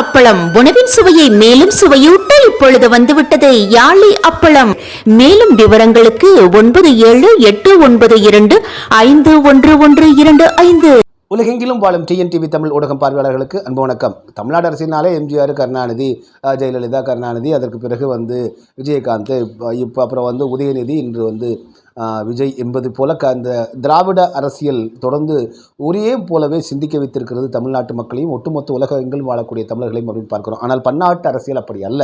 அப்பளம். உணவின் சுவையை மேலும் சுவையூட்ட இப்பொழுது வந்துவிட்டது. யாழி அப்பளம். மேலும் விவரங்களுக்கு ஒன்பது ஏழு எட்டு ஒன்பது இரண்டு ஐந்து ஒன்று ஒன்று இரண்டு ஐந்து. உலகெங்கிலும் வாழும் டிஎன்டிவி தமிழ் ஊடகம் பார்வையாளர்களுக்கு அன்பு வணக்கம். தமிழ்நாடு அரசினாலே எம்ஜிஆர் கருணாநிதி ஜெயலலிதா கருணாநிதி அதற்கு பிறகு வந்து விஜயகாந்த் இப்போ அப்புறம் வந்து உதயநிதி இன்று வந்து விஜய் என்பது போல க அந்த திராவிட அரசியல் தொடர்ந்து ஒரே போலவே சிந்திக்க வைத்திருக்கிறது தமிழ்நாட்டு மக்களையும் ஒட்டுமொத்த உலகெங்கிலும் வாழக்கூடிய தமிழர்களையும் அப்படின்னு பார்க்கிறோம். ஆனால் பன்னாட்டு அரசியல் அப்படி அல்ல.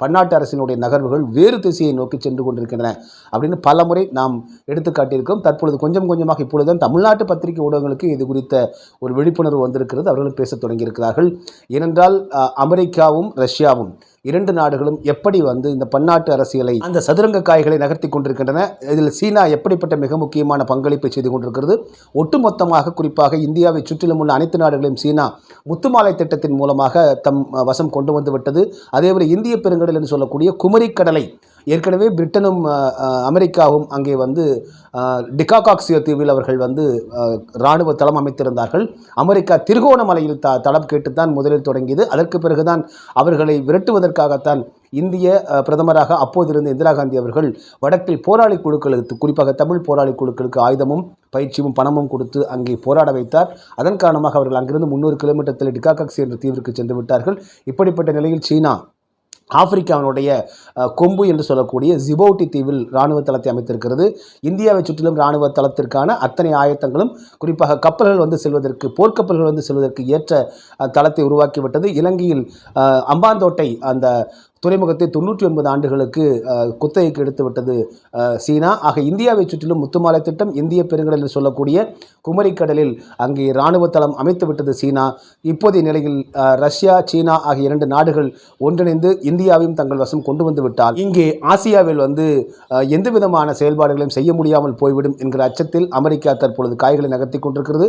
பன்னாட்டு அரசினுடைய நகர்வுகள் வேறு திசையை நோக்கி சென்று கொண்டிருக்கின்றன அப்படின்னு பல முறை நாம் எடுத்துக்காட்டியிருக்கோம் தற்பொழுது கொஞ்சம் கொஞ்சமாக இப்பொழுதுதான் தமிழ்நாட்டு பத்திரிகை ஊடகங்களுக்கு இது குறித்த ஒரு விழிப்புணர்வு வந்திருக்கிறது. அவர்கள் பேசத் தொடங்கியிருக்கிறார்கள். ஏனென்றால் அமெரிக்காவும் ரஷ்யாவும் இரண்டு நாடுகளும் எப்படி வந்து இந்த பன்னாட்டு அரசியலை அந்த சதுரங்க காய்களை நகர்த்தி கொண்டிருக்கின்றன. இதில் சீனா எப்படிப்பட்ட மிக முக்கியமான பங்களிப்பை செய்து கொண்டிருக்கிறது? ஒட்டுமொத்தமாக குறிப்பாக இந்தியாவை சுற்றிலும் உள்ள அனைத்து நாடுகளையும் சீனா முத்துமாலை திட்டத்தின் மூலமாக தம் வசம் கொண்டு வந்து விட்டது. அதேபோல் இந்திய பெருங்கடல் என்று சொல்லக்கூடிய குமரிக்கடலை ஏற்கனவே பிரிட்டனும் அமெரிக்காவும் அங்கே வந்து டிகாகாக்சியோ தீவில் அவர்கள் வந்து இராணுவ தளம் அமைத்திருந்தார்கள். அமெரிக்கா திருகோணமலையில் த தளம் கேட்டுத்தான் முதலில் தொடங்கியது. அதற்கு பிறகுதான் அவர்களை விரட்டுவதற்காகத்தான் இந்திய பிரதமராக அப்போதிருந்த இந்திரா காந்தி அவர்கள் வடக்கில் போராளி குழுக்களுக்கு குறிப்பாக தமிழ் போராளி குழுக்களுக்கு ஆயுதமும் பயிற்சியும் பணமும் கொடுத்து அங்கே போராட வைத்தார். அதன் காரணமாக அவர்கள் அங்கிருந்து முந்நூறு கிலோமீட்டர் டிகாகாக்சி என்ற தீவிற்கு சென்று விட்டார்கள். இப்படிப்பட்ட நிலையில் சீனா ஆப்பிரிக்காவினுடைய கொம்பு என்று சொல்லக்கூடிய ஜிபோட்டி தீவில் இராணுவ தளத்தை அமைத்திருக்கிறது. இந்தியாவை சுற்றிலும் இராணுவ தளத்திற்கான அத்தனை ஆயத்தங்களும் குறிப்பாக கப்பல்கள் வந்து செல்வதற்கு போர்க்கப்பல்கள் வந்து செல்வதற்கு ஏற்ற தளத்தை உருவாக்கிவிட்டது. இலங்கையில் அம்பாந்தோட்டை அந்த துறைமுகத்தை தொண்ணூற்றி ஒன்பது ஆண்டுகளுக்கு குத்தகைக்கு எடுத்து விட்டது சீனா. ஆக இந்தியாவை சுற்றிலும் முத்துமாலை திட்டம் இந்திய பெருங்கடல் என்று சொல்லக்கூடிய குமரிக்கடலில் அங்கே இராணுவ தளம் அமைத்து விட்டது சீனா. இப்போதைய நிலையில் ரஷ்யா சீனா ஆகிய இரண்டு நாடுகள் ஒன்றிணைந்து இந்தியாவையும் தங்கள் வசம் கொண்டு வந்து விட்டால் இங்கே ஆசியாவில் வந்து எந்த விதமான செயல்பாடுகளையும் செய்ய முடியாமல் போய்விடும் என்கிற அச்சத்தில் அமெரிக்கா தற்பொழுது காய்களை நகர்த்தி கொண்டிருக்கிறது.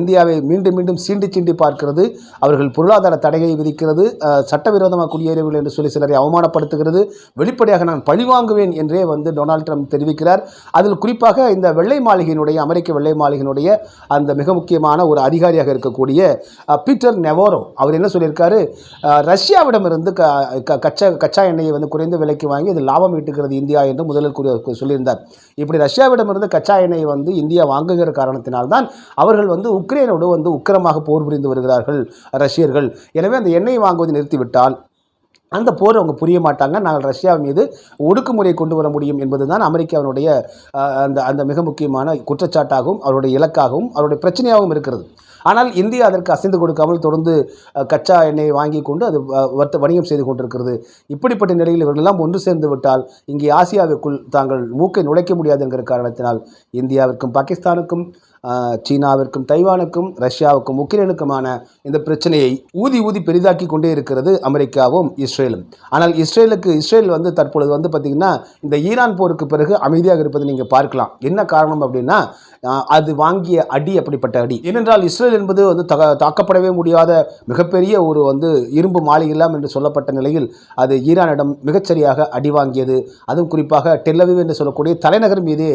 இந்தியாவை மீண்டும் மீண்டும் சீண்டி சீண்டி பார்க்கிறது. அவர்கள் பொருளாதார தடையை விதிக்கிறது. சட்டவிரோதமாக குடியேறியவர்கள் என்று சொல்லி சிலர் அவமானப்படுத்துகிறது. வெளிப்படையாக நான் பழிவாங்குவேன் என்றே வந்து டொனால்ட் ட்ரம்ப் தெரிவிக்கிறார். அதில் குறிப்பாக இந்த வெள்ளை மாளிகையினுடைய அமெரிக்க வெள்ளை மாளிகையினுடைய அந்த மிக முக்கியமான ஒரு அதிகாரியாக இருக்கக்கூடிய பீட்டர் நெவோரோ அவர் என்ன சொல்லியிருக்காரு? ரஷ்யாவிடமிருந்து க கச்சா கச்சா எண்ணெயை வந்து குறைந்த விலைக்கு வாங்கி இது லாபம் ஈட்டுகிறது இந்தியா என்று முதலில் கூறி சொல்லியிருந்தார். இப்படி ரஷ்யாவிடமிருந்து கச்சா எண்ணெயை வந்து இந்தியா வாங்குகிற காரணத்தினால்தான் அவர்கள் வந்து உக்ரைனோடு வந்து உக்கிரமாக போர் புரிந்து வருகிறார்கள் ரஷ்யர்கள். எனவே அந்த எண்ணெயை வாங்குவதை நிறுத்திவிட்டால் அந்த போர் அவங்க புரிய மாட்டாங்க. நாங்கள் ரஷ்யா மீது ஒடுக்குமுறையை கொண்டு வர முடியும் என்பது தான் அமெரிக்காவினுடைய அந்த அந்த மிக முக்கியமான குற்றச்சாட்டாகவும் அவருடைய இலக்காகவும் அவருடைய பிரச்சனையாகவும் இருக்கிறது. ஆனால் இந்தியா அதற்கு அசைந்து கொடுக்காமல் தொடர்ந்து கச்சா எண்ணெயை வாங்கி கொண்டு அது வர்த்த வணிகம் செய்து கொண்டிருக்கிறது. இப்படிப்பட்ட நிலையில் இவர்களெல்லாம் ஒன்று சேர்ந்து விட்டால் இங்கே ஆசியாவுக்குள் தாங்கள் மூக்கை நுழைக்க முடியாது என்கிற காரணத்தினால் இந்தியாவிற்கும் பாகிஸ்தானுக்கும் சீனாவிற்கும் தைவானுக்கும் ரஷ்யாவுக்கும் உக்ரைனுக்குமான இந்த பிரச்சனையை ஊதி ஊதி பெரிதாக்கி கொண்டே இருக்கிறது அமெரிக்காவும் இஸ்ரேலும். ஆனால் இஸ்ரேலுக்கு இஸ்ரேல் வந்து தற்பொழுது வந்து பார்த்திங்கன்னா இந்த ஈரான் போருக்கு பிறகு அமைதியாக இருப்பதை நீங்கள் பார்க்கலாம். என்ன காரணம் அப்படின்னா அது வாங்கிய அடி அப்படிப்பட்ட அடி. ஏனென்றால் இஸ்ரேல் என்பது வந்து தாக்கப்படவே முடியாத மிகப்பெரிய ஒரு வந்து இரும்பு மாளிகைலாம் என்று சொல்லப்பட்ட நிலையில் அது ஈரானிடம் மிகச்சரியாக அடி வாங்கியது. அதுவும் குறிப்பாக டெல்லவிவ் என்று சொல்லக்கூடிய தலைநகர் மீது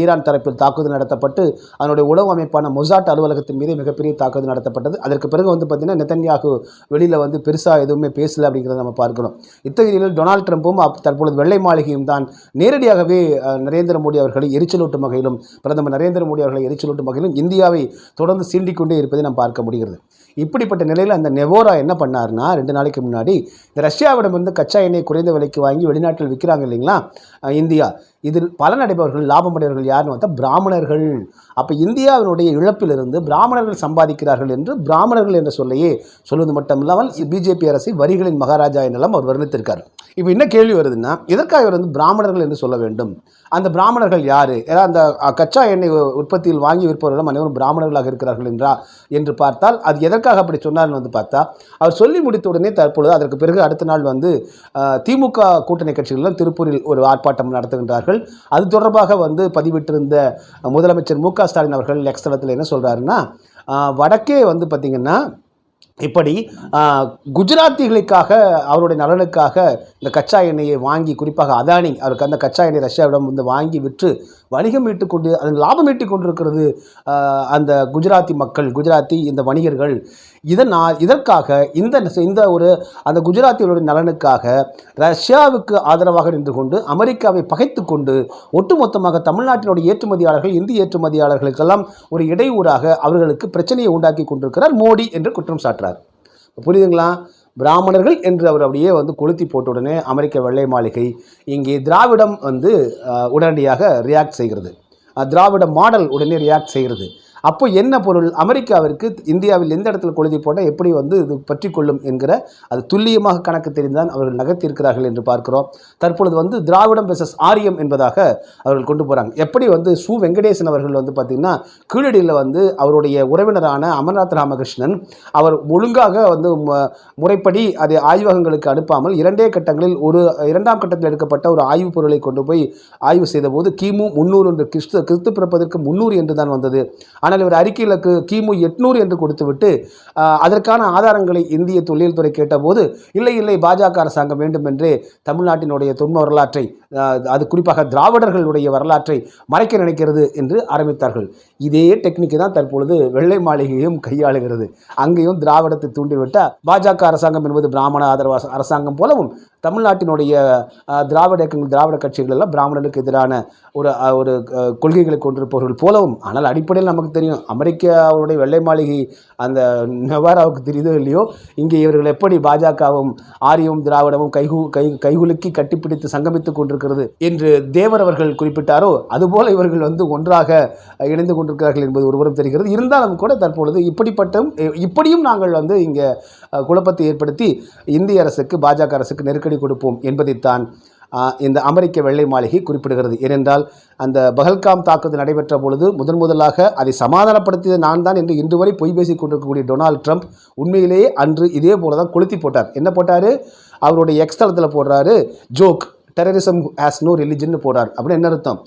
ஈரான் தரப்பில் தாக்குதல் நடத்தப்பட்டு அதனுடைய உளவு அமைப்பான மொசாட் அலுவலகத்தின் மீது மிகப்பெரிய தாக்குதல் நடத்தப்பட்டது. அதற்கு பிறகு வந்து பார்த்திங்கன்னா நெத்தன்யாகு வெளியில் வந்து பெருசாக எதுவுமே பேசல அப்படிங்கிறத நம்ம பார்க்கிறோம். இத்தகைய நிலையில் டொனால்ட் ட்ரம்ப்பும் தற்பொழுது வெள்ளை மாளிகையும் தான் நேரடியாகவே நரேந்திர மோடி அவர்களை எரிச்சலூட்டும் வகையிலும் பிரதமர் நரேந்திர மோடி அவர்களை எரிச்சலூட்டும் வகையிலும் இந்தியாவை தொடர்ந்து சீண்டிக்கொண்டே இருப்பதை நாம் பார்க்க முடிகிறது. இப்படிப்பட்ட நிலையில் அந்த நெவோரா என்ன பண்ணார்னா ரெண்டு நாளைக்கு முன்னாடி இந்த ரஷ்யாவிடமிருந்து கச்சா எண்ணெய் குறைந்த விலைக்கு வாங்கி வெளிநாட்டில் விற்கிறாங்க இல்லைங்களா இந்தியா. இதில் பலனடைபவர்கள் அடைவர்கள் யாருன்னு பார்த்தா பிராமணர்கள். அப்போ இந்தியாவினுடைய இழப்பிலிருந்து பிராமணர்கள் சம்பாதிக்கிறார்கள் என்று பிராமணர்கள் என்ற சொல்லையே சொல்வது மட்டுமில்லாமல் பிஜேபி அரசை வரிகளின் மகாராஜா என்றெல்லாம் அவர் வர்ணித்திருக்கார். இப்போ என்ன கேள்வி வருதுன்னா எதற்காக இவர் வந்து பிராமணர்கள் என்று சொல்ல வேண்டும்? அந்த பிராமணர்கள் யார்? ஏன்னா அந்த கச்சா எண்ணெய் உற்பத்தியில் வாங்கி விற்பவர்களும் அனைவரும் பிராமணர்களாக இருக்கிறார்கள் என்றா என்று பார்த்தால் அது எதற்காக அப்படி சொன்னார்னு வந்து பார்த்தா அவர் சொல்லி முடித்த உடனே தற்பொழுது அதற்கு பிறகு அடுத்த நாள் வந்து திமுக கூட்டணி கட்சிகளும் திருப்பூரில் ஒரு ஆர்ப்பாட்டம் நடத்துகின்றார்கள். அது தொடர்பாக வந்து பதிவிட்டிருந்த முதலமைச்சர் மு க ஸ்டாலின் அவர்கள் நெக்ஸ்ட் தளத்தில் என்ன சொல்கிறாருன்னா வடக்கே வந்து பார்த்திங்கன்னா இப்படி குஜராத்திகளுக்காக அவருடைய நலனுக்காக இந்த கச்சா எண்ணெயை வாங்கி குறிப்பாக அதானி அவருக்கு அந்த கச்சா எண்ணெய் ரஷ்யாவிடம் வந்து வாங்கி விற்று வணிகம் ஈட்டு கொண்டு அதன் லாபம் ஈட்டி கொண்டிருக்கிறது அந்த குஜராத்தி மக்கள் குஜராத்தி இந்த வணிகர்கள். இதனால் இதற்காக இந்த இந்த ஒரு அந்த குஜராத்திகளுடைய நலனுக்காக ரஷ்யாவுக்கு ஆதரவாக நின்று கொண்டு அமெரிக்காவை பகைத்து கொண்டு ஒட்டுமொத்தமாக தமிழ்நாட்டினுடைய ஏற்றுமதியாளர்கள் இந்திய ஏற்றுமதியாளர்களுக்கெல்லாம் ஒரு இடையூறாக அவர்களுக்கு பிரச்சனையை உண்டாக்கி கொண்டிருக்கிறார் மோடி என்று குற்றம் சாட்டுறார். புரியுதுங்களா? பிராமணர்கள் என்று அவர் அப்படியே வந்து கொளுத்தி போட்ட உடனே அமெரிக்க வெள்ளை மாளிகை இங்கே திராவிடம் வந்து உடனடியாக ரியாக்ட் செய்கிறது. திராவிட மாடல் உடனே ரியாக்ட் செய்கிறது. அப்போ என்ன பொருள்? அமெரிக்காவிற்கு இந்தியாவில் எந்த இடத்துல கொழுதி போட்டால் எப்படி வந்து இது பற்றி கொள்ளும் என்கிற அது துல்லியமாக கணக்கு தெரிந்தான் அவர்கள் நகர்த்தியிருக்கிறார்கள் என்று பார்க்கிறோம். தற்பொழுது வந்து திராவிடம் பெசஸ் ஆரியம் என்பதாக அவர்கள் கொண்டு போகிறாங்க எப்படி வந்து சு. வெங்கடேசன் அவர்கள் வந்து பார்த்திங்கன்னா கீழடியில் வந்து அவருடைய உறவினரான அமர்நாத் ராமகிருஷ்ணன் அவர் ஒழுங்காக வந்து முறைப்படி அதை ஆய்வகங்களுக்கு அனுப்பாமல் இரண்டே கட்டங்களில் ஒரு இரண்டாம் கட்டத்தில் எடுக்கப்பட்ட ஒரு ஆய்வுப் பொருளை கொண்டு போய் ஆய்வு செய்தபோது கிமு முன்னூறு என்று கிறிஸ்து கிறிஸ்து பிறப்பதற்கு முன்னூறு என்று தான் வந்தது. ஆனால் இவர் அறிக்கையில் கிமு எட்நூறு என்று கொடுத்துவிட்டு அதற்கான ஆதாரங்களை இந்திய தொழில்துறை கேட்டபோது இல்லை இல்லை பாஜக அரசாங்கம் வேண்டும் என்றே தமிழ்நாட்டினுடைய தொன்ம வரலாற்றை அது குறிப்பாக திராவிடர்களுடைய வரலாற்றை மறைக்க நினைக்கிறது என்று ஆரம்பித்தார்கள். இதே டெக்னிக்கு தான் தற்பொழுது வெள்ளை மாளிகையும் கையாளுகிறது. அங்கேயும் திராவிடத்தை தூண்டிவிட்டால் பாஜக அரசாங்கம் என்பது பிராமண ஆதரவு அரசாங்கம் போலவும் தமிழ்நாட்டினுடைய திராவிட இயக்கங்கள் திராவிட கட்சிகள் எல்லாம் பிராமணர்களுக்கு எதிரான ஒரு ஒரு கொள்கைகளை கொண்டிருப்பவர்கள் போலவும் ஆனால் அடிப்படையில் நமக்கு தெரியும் அமெரிக்காவுடைய வெள்ளை மாளிகை அந்த நெவாராவுக்கு தெரியுதோ இல்லையோ இங்கே இவர்கள் எப்படி பாஜகவும் ஆரியமும் திராவிடமும் கைகு கை கைகுலுக்கி கட்டிப்பிடித்து சங்கமித்துக் கொண்டிருக்கிறது என்று தேவர் அவர்கள் குறிப்பிட்டாரோ அதுபோல இவர்கள் வந்து ஒன்றாக இணைந்து கொண்டிருக்கிறார்கள் என்பது ஒருவரும் தெரிகிறது. இருந்தாலும் கூட தற்பொழுது இப்படிப்பட்ட இப்படியும் நாங்கள் வந்து இங்கே குழப்பத்தை ஏற்படுத்தி இந்திய அரசுக்கு பாஜக அரசுக்கு நெருக்கடி கொடுப்போம் என்பதைத்தான் இந்த அமெரிக்க வெள்ளை மாளிகை குறிப்பிடுகிறது. ஏனென்றால் அந்த பஹல்காம் தாக்குதல் நடைபெற்ற பொழுது முதன் முதலாக அதை சமாதானப்படுத்தியது நான் தான் என்று இன்று வரை பொய் பேசிக் கொண்டிருக்கக்கூடிய டொனால்ட் ட்ரம்ப் உண்மையிலேயே அன்று இதே போல தான் கொளுத்தி போட்டார். என்ன போட்டார்? அவருடைய எக்ஸ்தலத்தில் போடுறாரு joke. Terrorism has no religion போடுறார் அப்படின்னு என்ன அர்த்தம்?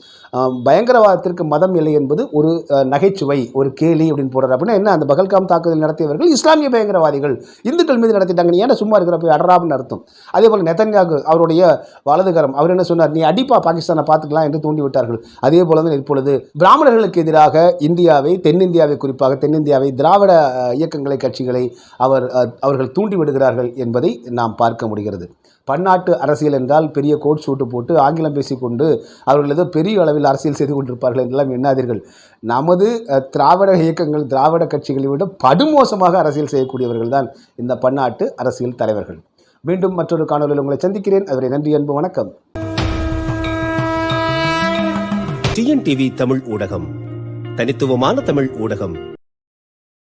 பயங்கரவாதத்திற்கு மதம் இல்லை என்பது ஒரு நகைச்சுவை ஒரு கேலி அப்படின்னு போடுறார். அப்படின்னா என்ன? அந்த பகல்காம் தாக்குதல் நடத்தியவர்கள் இஸ்லாமிய பயங்கரவாதிகள் இந்துக்கள் மீது நடத்திட்டாங்க. நீ ஏன்னா சும்மா இருக்கிற போய் அடராப்னு அர்த்தம்? அதே போல் நெத்தன்யாகு அவருடைய வலதுகரம் அவர் என்ன சொன்னார்? நீ அடிப்பா பாகிஸ்தானை பார்த்துக்கலாம் என்று தூண்டிவிட்டார்கள் அதே போல தான் இப்பொழுது பிராமணர்களுக்கு எதிராக இந்தியாவை தென்னிந்தியாவை குறிப்பாக தென்னிந்தியாவை திராவிட இயக்கங்களை கட்சிகளை அவர் அவர்கள் தூண்டி விடுகிறார்கள் என்பதை நாம் பார்க்க முடிகிறது. பன்னாட்டு அரசியல் என்றால் பெரிய கோட் சூட்டு போட்டு ஆங்கிலம் பேசிக்கொண்டு அவர்கள் ஏதோ பெரிய அளவில் அரசியல் செய்து கொண்டிருப்பார்கள் என்றெல்லாம் எண்ணாதீர்கள். நமது திராவிட இயக்கங்கள் திராவிட கட்சிகளை விட படுமோசமாக அரசியல் செய்யக்கூடியவர்கள் தான் இந்த பன்னாட்டு அரசியல் தலைவர்கள். மீண்டும் மற்றொரு காணொலியில் உங்களை சந்திக்கிறேன். அவரை நன்றி அன்பு வணக்கம். டிஎன்டிவி தமிழ் ஊடகம். தனித்துவமான தமிழ் ஊடகம்.